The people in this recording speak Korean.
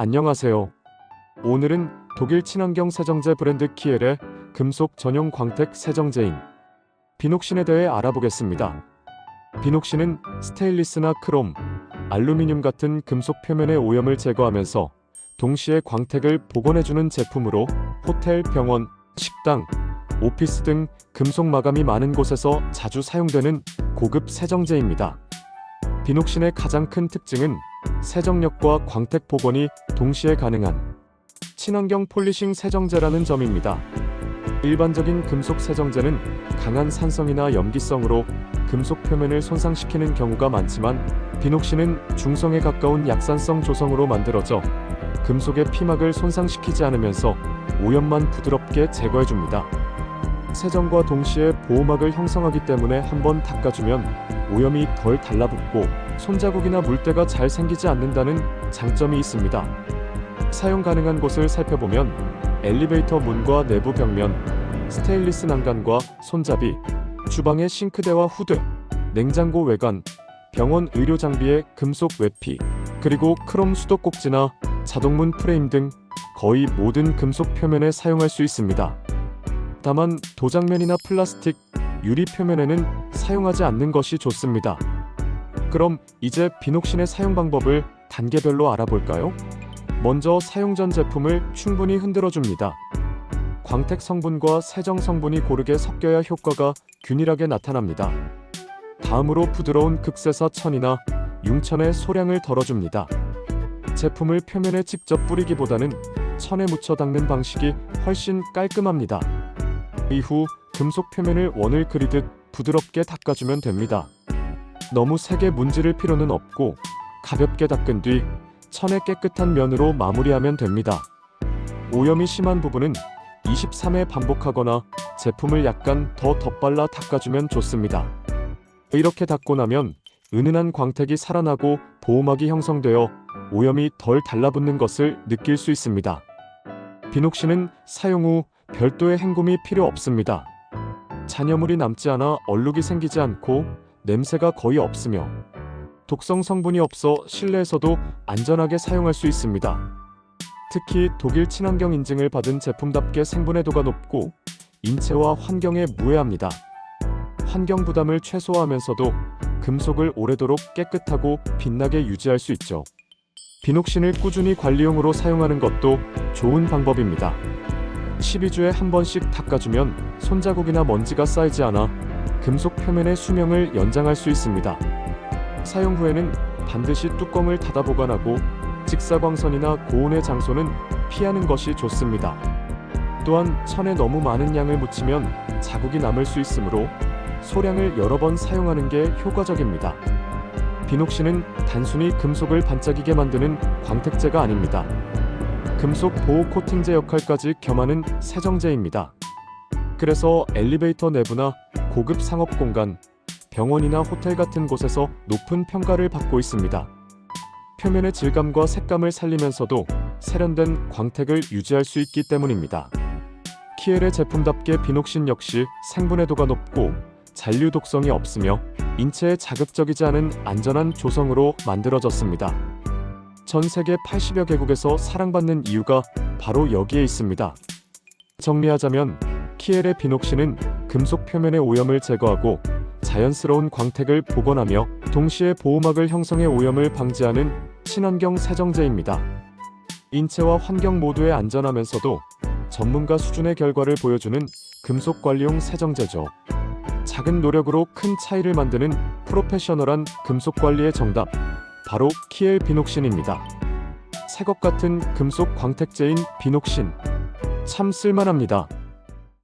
안녕하세요. 오늘은 독일 친환경 세정제 브랜드 키엘의 금속 전용 광택 세정제인 비녹신에 대해 알아보겠습니다. 비녹신은 스테인리스나 크롬, 알루미늄 같은 금속 표면의 오염을 제거하면서 동시에 광택을 복원해주는 제품으로 호텔, 병원, 식당, 오피스 등 금속 마감이 많은 곳에서 자주 사용되는 고급 세정제입니다. 비녹신의 가장 큰 특징은 세정력과 광택 복원이 동시에 가능한 친환경 폴리싱 세정제라는 점입니다. 일반적인 금속 세정제는 강한 산성이나 염기성으로 금속 표면을 손상시키는 경우가 많지만 비녹신은 중성에 가까운 약산성 조성으로 만들어져 금속의 피막을 손상시키지 않으면서 오염만 부드럽게 제거해줍니다. 세정과 동시에 보호막을 형성하기 때문에 한번 닦아주면 오염이 덜 달라붙고 손자국이나 물때가 잘 생기지 않는다는 장점이 있습니다. 사용 가능한 곳을 살펴보면 엘리베이터 문과 내부 벽면, 스테인리스 난간과 손잡이, 주방의 싱크대와 후드, 냉장고 외관, 병원 의료 장비의 금속 외피, 그리고 크롬 수도꼭지나 자동문 프레임 등 거의 모든 금속 표면에 사용할 수 있습니다. 다만 도장면이나 플라스틱, 유리 표면에는 사용하지 않는 것이 좋습니다. 그럼 이제 비녹신의 사용 방법을 단계별로 알아볼까요? 먼저 사용 전 제품을 충분히 흔들어 줍니다. 광택 성분과 세정 성분이 고르게 섞여야 효과가 균일하게 나타납니다. 다음으로 부드러운 극세사 천이나 융천의 소량을 덜어줍니다. 제품을 표면에 직접 뿌리기보다는 천에 묻혀 닦는 방식이 훨씬 깔끔합니다. 이후 금속 표면을 원을 그리듯 부드럽게 닦아주면 됩니다. 너무 세게 문지를 필요는 없고 가볍게 닦은 뒤 천의 깨끗한 면으로 마무리하면 됩니다. 오염이 심한 부분은 23회 반복하거나 제품을 약간 더 덧발라 닦아주면 좋습니다. 이렇게 닦고 나면 은은한 광택이 살아나고 보호막이 형성되어 오염이 덜 달라붙는 것을 느낄 수 있습니다. 비녹신은 사용 후 별도의 헹굼이 필요 없습니다. 잔여물이 남지 않아 얼룩이 생기지 않고 냄새가 거의 없으며 독성 성분이 없어 실내에서도 안전하게 사용할 수 있습니다. 특히 독일 친환경 인증을 받은 제품답게 생분해도가 높고 인체와 환경에 무해합니다. 환경 부담을 최소화하면서도 금속을 오래도록 깨끗하고 빛나게 유지할 수 있죠. 비녹신을 꾸준히 관리용으로 사용하는 것도 좋은 방법입니다. 12주에 한 번씩 닦아주면 손자국이나 먼지가 쌓이지 않아 금속 표면의 수명을 연장할 수 있습니다. 사용 후에는 반드시 뚜껑을 닫아 보관하고 직사광선이나 고온의 장소는 피하는 것이 좋습니다. 또한 천에 너무 많은 양을 묻히면 자국이 남을 수 있으므로 소량을 여러 번 사용하는 게 효과적입니다. 비녹신은 단순히 금속을 반짝이게 만드는 광택제가 아닙니다. 금속 보호 코팅제 역할까지 겸하는 세정제입니다. 그래서 엘리베이터 내부나 고급 상업 공간, 병원이나 호텔 같은 곳에서 높은 평가를 받고 있습니다. 표면의 질감과 색감을 살리면서도 세련된 광택을 유지할 수 있기 때문입니다. 키엘의 제품답게 비녹신 역시 생분해도가 높고 잔류 독성이 없으며 인체에 자극적이지 않은 안전한 조성으로 만들어졌습니다. 전 세계 80여 개국에서 사랑받는 이유가 바로 여기에 있습니다. 정리하자면 키엘의 비녹신은 금속 표면의 오염을 제거하고 자연스러운 광택을 복원하며 동시에 보호막을 형성해 오염을 방지하는 친환경 세정제입니다. 인체와 환경 모두에 안전하면서도 전문가 수준의 결과를 보여주는 금속 관리용 세정제죠. 작은 노력으로 큰 차이를 만드는 프로페셔널한 금속 관리의 정답. 바로 키엘 비녹신입니다. 새것 같은 금속 광택제인 비녹신. 참 쓸만합니다.